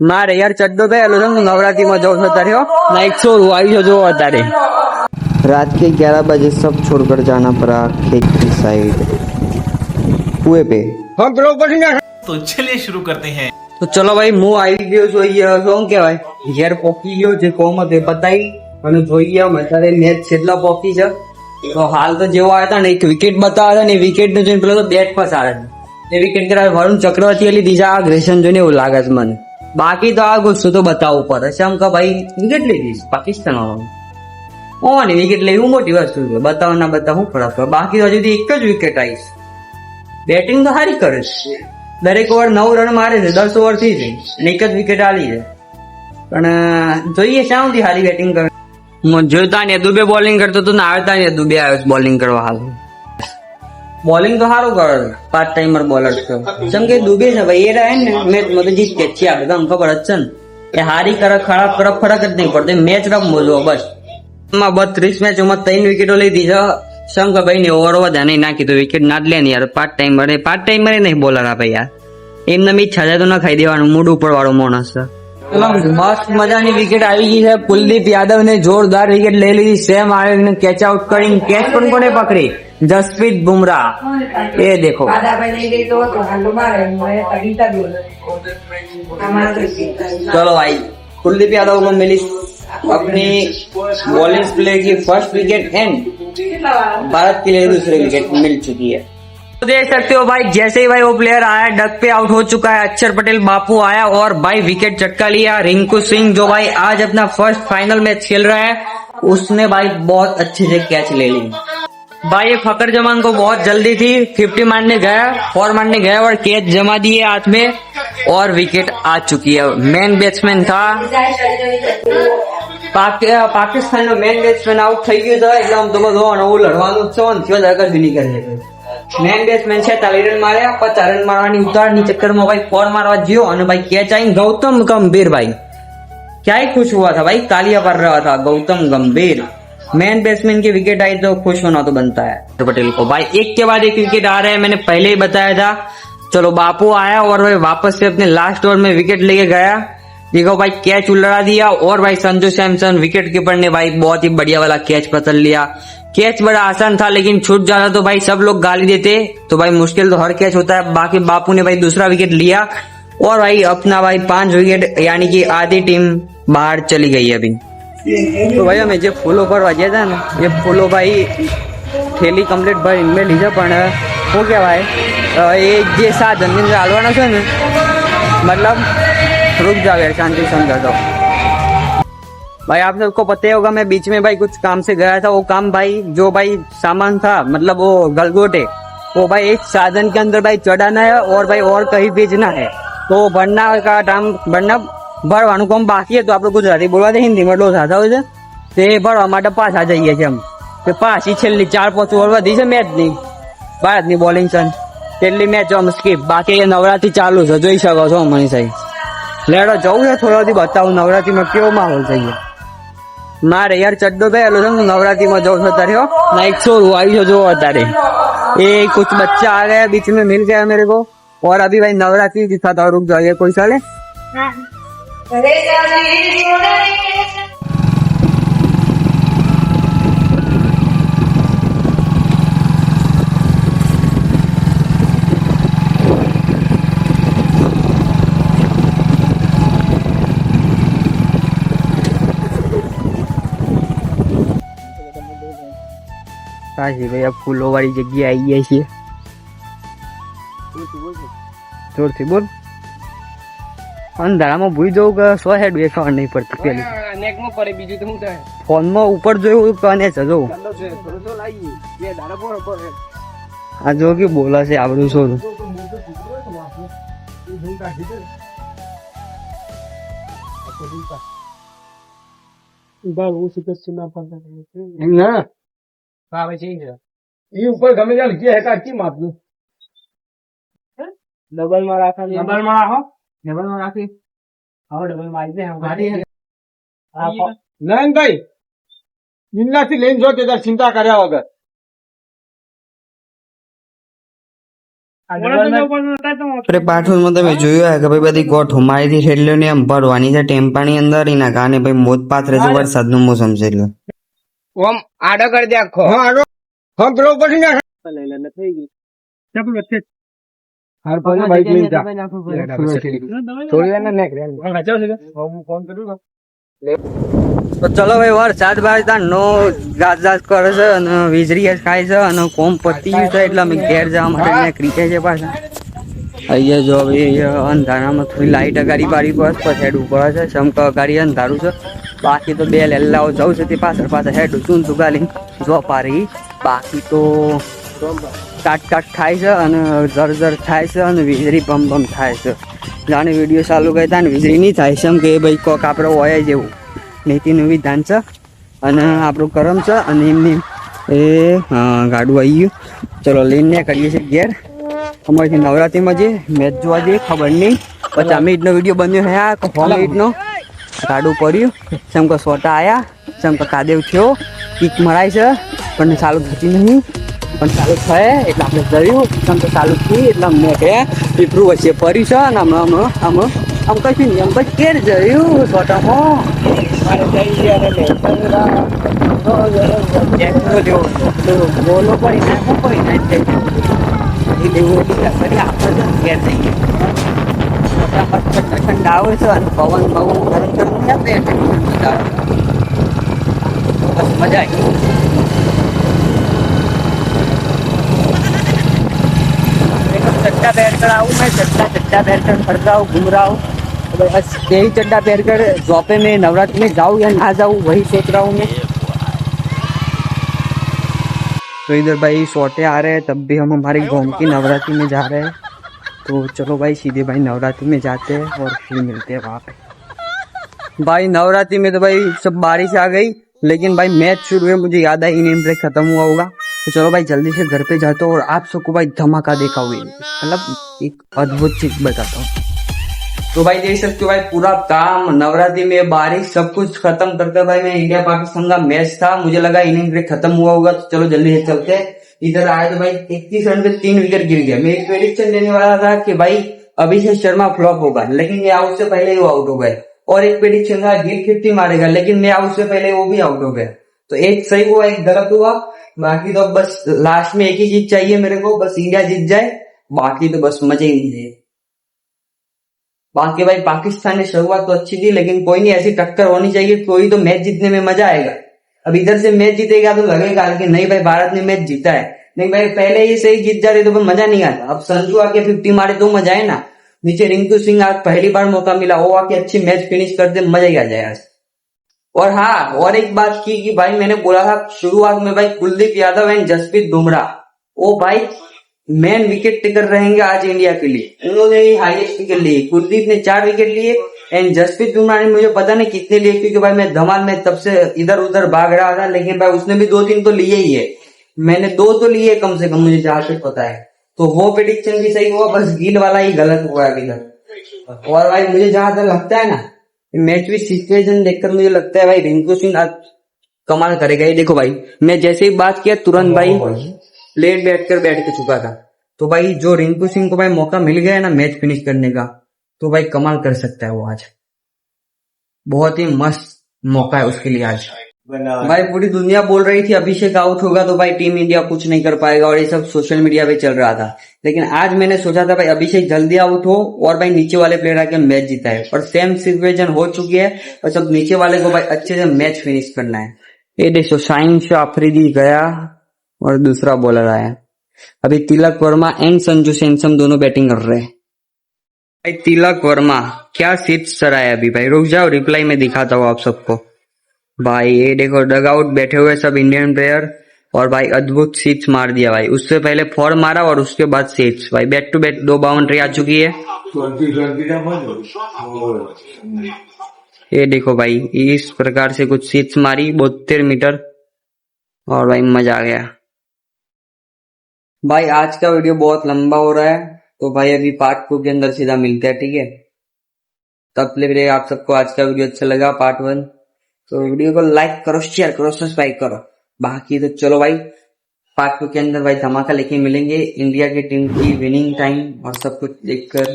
મારે યાર ચડ્ડો પહેલો છે હું નવરાત્રીમાં જાઉં છું અત્યારે હો. નાઈટ શો આવી જો જોવો અત્યારે रात के 11 बजे सब छोड़कर जाना पड़ा खेत की साइड कुएं पे तो चलिए शुरू करते हैं તો ચલો ભાઈ હું આવી ગયો છું અહીંયા શું કહેવાય ઘેર પોકી ગયો જે કોમ તે બતાવી અને જોઈએ અમે અત્યારે મેચ છેલ્લા પોકી છે તો હાલ તો જેવો આવ્યા હતા ને એક વિકેટ બતાવ્યા હતા ને વિકેટ ને જોઈને પેલો તો બેટ ફસાડે છે એ વિકેટ કરાવે વરુણ ચક્રવર્તી એલી દીધા આ ગ્રેશન જોઈને એવું લાગે છે મને બાકી તો આ ગુસ્સો તો બતાવવું પડે છે. આમ કે ભાઈ વિકેટ લઈ દઈશ પાકિસ્તાન વાળો ઓની વિકેટ લેવી મોટી વસ્તુ છે. બતાવ ના બતાવ, હું ફરક બાકી તો હજુ એક જ વિકેટ આવીશ બેટિંગ તો સારી કરે છે. દરેક ઓવર નવ રન મારે છે, દસ ઓવરથી છે અને એક જ વિકેટ આલી છે. પણ જોઈએ શા સુધી સારી બેટિંગ કરે. જોતા ને દુબે બોલિંગ કરતો તો ને આવતા ને દુબે આવ્યો બોલિંગ કરવા હાલ. બોલિંગ તો સારું કરે. છે પાર્ટ ટાઈમર બોલર છે. જેમ કે દુબે છે ભાઈ, એ રહે ને મેચમાં તો જીત કે છે આપણે તમને ખબર જ છે ને. એ હારી કરે, ખરાબ કરે, ફરક જ નહીં પડતો. મેચ રમવો જો બસ. માં બત્રીસ મેચોમાં ત્રણ વિકેટો લીધી છે. શંકરભાઈ ને ઓવર વધારે નહીં નાખી તો વિકેટ ના જ લે યાર. પાંચ ટાઈમર પાંચ ટાઈમર નહીં બોલર આપે યાર. એમને મી છજા તો ના ખાઈ દેવાનું, મૂડ ઉપર વાળો માણસ છે. મસ્ત મજાની વિકેટ આવી ગઈ છે. કુલદીપ યાદવ ને જોરદાર વિકેટ લઈ લીધી. સેમ આયોગ કેચ આઉટ કરીને કેચ પણ કોને પકડી? जसप्रीत बुमराह। ये देखो। चलो भाई कुलदीप यादव को मिली अपनी बॉलिंग प्ले की फ़र्स्ट विकेट एंड भारत के लिए दूसरी विकेट मिल चुकी है। तो देख सकते हो भाई जैसे ही भाई वो प्लेयर आया डक पे आउट हो चुका है अक्षर पटेल बापू आया और भाई विकेट चटका लिया। रिंकू सिंह जो भाई आज अपना फ़र्स्ट फाइनल मैच खेल रहा है उसने भाई बहुत अच्छे से कैच ले ली। भाई ये फकर जमान को बहुत जल्दी थी फिफ्टी मारने गया फोर मारने गया और कैच जमा दिए हाथ में और विकेट आ चुकी है मेन बैट्समैन था પાકિસ્તાન નો મેન બેટ્સમેન આઉટ થઈ ગયો હતો એટલે આમ તો બધો નવું લડવાનું જ છે થયો આગળ બી નીકળી મેન બેટ્સમેન છે ચાલીસ રન માર્યા પચાસ રન મારવાની ઉતારની ચક્કરમાં ભાઈ ફોર મારવા ગયો અને ભાઈ કેચ આઈ ગૌતમ ગંભીર ભાઈ ક્યાંય ખુશ હુआ था भाई तालियाँ पर रहा था गौतम गंभीर मैन बैट्समैन की विकेट आई तो खुश होना तो बनता है। पटेल को। भाई, एक के बाद एक विकेट आ रहा है, मैंने पहले ही बताया था। चलो, बापू आया और भाई वापस से अपने लास्ट ओवर में विकेट लेके गया। देखो भाई कैच उलड़ा दिया और भाई संजू सैमसन विकेट कीपर ने भाई बहुत ही बढ़िया वाला कैच पकड़ लिया। कैच बड़ा आसान था, लेकिन छूट जाता तो भाई सब लोग गाली देते। तो भाई मुश्किल तो हर कैच होता है। बाकी बापू ने भाई दूसरा विकेट लिया और भाई अपना भाई पाँच विकेट यानी कि आधी टीम बाहर चली गई अभी। तो भाई અમે જે ફૂલો ભરવા ગયા હતા ને એ ફૂલો ભાઈ થેલી કમ્પ્લીટ ભરી મેં લીધા પણ શું કહેવાય અ, એ જે સાધનની અંદર હાલવાના છે ને मतलब रुक जाओ यार शांति से समझा दो भाई आप सबको पता ही होगा मैं बीच में भाई कुछ काम से गया था वो काम भाई जो भाई सामान था मतलब वो गलगोटे वो भाई एक साधन के अंदर भाई चढ़ाना है और भाई और कहीं भेजना है तो भरना का टाइम भरना ભરવાનું કોમ બાકી હતું. આપણે ગુજરાતી બોલવા હિન્દીમાં ડોસા થયો છે. તે ભરવા માટે પાછા જઈએ છે એમ. તે પાછી છેલ્લી ચાર પાંચ ઓવર વધી છે મેચની. ભારતની બોલિંગ છે છેલ્લી મેચ આમ સ્કીપ બાકી એ નવરાત્રી ચાલુ છે. જોઈ શકો છો મણી સાહેબ. લેડો, જવું છે થોડા થોડોથી બતાવું. નવરાત્રીમાં કેવો માહોલ થઈ ગયો મારે યાર ચડ્ડો પહેલો છે હું નવરાત્રીમાં જવું છું તર્યો નાઇક છો આવી છો જોવો અત્યારે. એ કુછ બચ્ચા આ ગયા, બીચ મેં મિલ ગયા મેરે કો. और अभी भाई नवरात्रि दिखा था रुक जाइए कोई साले हाँ। ઘરે જાવી જોડે સાચી ભાઈ આ ફૂલો વાળી જગ્યાએ આવી ગયા છીએ જોરથી બોલ અને અંધારામાં ભૂલી જવું કે સો હેડ બે ખબર નહીં પડતી પેલી. નેકમાં પડે હું થાય. ફોનમાં ઉપર જોયું કને છે જો આ જો કે બોલા છે આવડું સોરું ડબલ રાખો. ડબલમાં રાખી. હવે ડબલમાં આવી જાય ગાડી નયનભાઈ ઇન્નાથી લઈને જો તે ચિંતા કર્યા વગર. અરે તમે જોયું કે ભાઈ બધી ગોઠ હુમારીથી છેલ્લો ને એમ ભરવાની છે ટેમ્પાની અંદર એના કારણે ભાઈ મોત પાથરે છે વરસાદનું મોસમ છે એટલે. ઓમ આડો કરી દે આખો. હા આડો. હા પેલો પછી ના હાર પછી બાઈક લઈને જા. થોડી વાર ને હું ફોન કરું તો ચલો ભાઈ વરસાદ બાદ નો ગાજ ગાજ કરે છે અને વીજળી ખાય છે અને કોમ પતી ગયું છે એટલે અમે ઘેર જવા માટે નીકળી છે પાછા. અહીંયા જો હવે અંધારામાં થોડી લાઈટ અગાડી પાડી બસ પછી હેડ ઉપર છે ચમક અગાડી અંધારું છે. બાકી તો બે લેલાઓ જવું છે તે પાછળ પાછળ હેડ ચૂન ગાલી જો પારી. બાકી તો કાટ કાટ થાય છે અને જર જર થાય છે અને વીજળી બમ બમ થાય છે. જાણે વીડિયો ચાલુ કરતા ને વીજળી નહીં થાય છે એમ કે ભાઈ કોક આપણો હોય જેવું નીતિનું વિધાન છે અને આપણું કરમ છે અને એમની એ ગાડું આવી ગયું. ચલો લઈને કરીએ છીએ ઘેર. અમારી નવરાત્રીમાં જે મેચ જોવા જઈએ, ખબર નહીં. પછી અમે ઈટનો વીડિયો બન્યો હે આ હોમ ઈટનો ગાડું પડ્યું. સેમ કે સોટા આવ્યા સેમ કે કાદેવ થયો. કીક મરાય છે, પણ ચાલુ થતી નહીં. પણ ચાલુ થાય એટલે આપણે જોયું. આમ તો ચાલુ થઈ એટલે અમને કે પીપરું વચ્ચે ફરી છે અને આમ આમ આમ આમ કશું નહીં આમ પછી કેર જોયું સોટામાં બોલો પડી નાખો પડી નાખે એ લેવું કરી આપણે ઘેર જઈએ. ઠંડા આવે છે અને પવન બહુ બસ મજા આવી. चड्डा पहन कर आऊँ, मैं चड्डा चड्डा पहन कर फरता हूँ घूम रहा हूँ। बस यही चड्डा पहन कर जॉपे में, नवरात्रि में जाऊँ या ना जाऊँ, वही सोच रहा हूँ मैं। तो इधर भाई सोटे आ रहे हैं, तब भी हम हमारे गाँव की नवरात्रि में जा रहे हैं। तो चलो भाई, सीधे भाई नवरात्रि में जाते हैं और फिर मिलते हैं वहाँ पे। भाई नवरात्रि में तो भाई सब बारिश आ गई, लेकिन भाई मैच शुरू है मुझे याद है इनिंग ब्रेक खत्म हुआ होगा। तो चलो भाई, जल्दी से घर पे जाता हूँ और आप सबको भाई धमाका देखा हुई मतलब एक अद्भुत चीज़ बताता हूँ। तो भाई देख सकते हो भाई, पूरा काम, नवरात्रि में बारिश, सब कुछ खत्म करके भाई मैं इंडिया पाकिस्तान का मैच था। मुझे लगा इनिंग ब्रेक खत्म हुआ होगा तो चलो जल्दी से चलते इधर आए तो भाई, इक्कीस रन पे तीन विकेट गिर गया। मैं एक प्रेडिक्शन देने वाला था कि भाई, अभिषेक शर्मा फ्लॉप होगा, लेकिन ये आउट से पहले ही वो आउट हो गए। और एक प्रेडिक्शन था गिल फिफ्टी मारेगा, लेकिन मैं आउट से पहले वो भी आउट हो गया। तो एक सही हुआ, एक गलत हुआ। बाकी तो बस लास्ट में एक ही चीज़ चाहिए मेरे को, बस इंडिया जीत जाए। बाकी तो बस मज़े ही नहीं है। बाकी भाई, पाकिस्तान ने शुरुआत तो अच्छी थी लेकिन कोई नहीं, ऐसी टक्कर होनी चाहिए, कोई तो मैच जीतने में मज़ा आएगा। अब इधर से मैच जीतेगा तो लगेगा कि नहीं भाई, भारत ने मैच जीता है। नहीं भाई, पहले ही सही जीत जा रहे तो मज़ा नहीं आता। अब संजू आके फिफ्टी मारे तो मज़ा है ना। नीचे रिंकू सिंह आज पहली बार मौका मिला, वो आके अच्छी मैच फिनिश कर दे मज़ा ही आ जाए आज। और हाँ और एक बात की कि भाई मैंने बोला था शुरुआत में, भाई कुलदीप यादव एंड जसप्रीत बुमराह। वो भाई मेन विकेट टेकर रहेंगे आज इंडिया के लिए। उन्होंने ही हाईएस्ट विकेट लिए कुलदीप ने चार विकेट लिए एंड जसप्रीत बुमराह ने, मुझे पता नहीं कितने लिए, क्योंकि भाई मैं धमाल में तब से इधर उधर भाग रहा था, लेकिन भाई उसने भी दो तीन तो लिए ही है। मैंने दो तो लिए कम से कम, मुझे जहाँ तक पता है। तो वो प्रिडिक्शन भी सही हुआ, बस गिल वाला ही गलत हुआ तक। और भाई मुझे जहाँ तक लगता है ना मैच भी सिचुएशन देखकर मुझे लगता है भाई रिंकू सिंह आज कमाल करेगा। ये देखो भाई मैं जैसे ही बात किया तुरंत भाई लेट बैठ कर बैठ के चुका था। तो भाई जो रिंकू सिंह को भाई मौका मिल गया है ना मैच फिनिश करने का तो भाई कमाल कर सकता है वो आज। बहुत ही मस्त मौका है उसके लिए आज। भाई, पूरी दुनिया बोल रही थी, अभिषेक आउट होगा तो भाई टीम इंडिया कुछ नहीं कर पाएगा और ये सब सोशल मीडिया पे चल रहा था। लेकिन आज मैंने सोचा था, भाई, अभिषेक जल्दी आउट हो और भाई नीचे वाले प्लेयर आके मैच जीता है। और सेम सिचुएशन हो चुकी है और सब नीचे वाले को भाई अच्छे से मैच फिनिश करना है। ये देखो शाइन शाह अफरीदी गया और दूसरा बॉलर आया। अभी तिलक वर्मा एंड संजू सैमसम दोनों बैटिंग कर रहे हैं। भाई, तिलक वर्मा, क्या सिक्स सराय अभी? भाई, रुक जाओ रिप्लाई में दिखाता हूँ आप सबको। भाई ये देखो डग आउट बैठे हुए सब इंडियन प्लेयर और भाई अद्भुत सिक्स मार दिया भाई। उससे पहले फोर मारा और उसके बाद सिक्स भाई बैक टू बैट दो बाउंड्री आ चुकी है। ये देखो भाई इस प्रकार से कुछ सिक्स मारी बहत्तर मीटर और भाई मज़ा आ गया। भाई आज का वीडियो बहुत लंबा हो रहा है तो भाई अभी पार्ट टू के अंदर सीधा मिलते हैं ठीक है? तब ले आप सबको आज का वीडियो अच्छा लगा पार्ट वन तो वीडियो को लाइक करो शेयर करो सब्सक्राइब करो। बाकी तो चलो भाई पार्ट टू के अंदर भाई धमाका लेके मिलेंगे। इंडिया की टीम की विनिंग टाइम और सब कुछ देखकर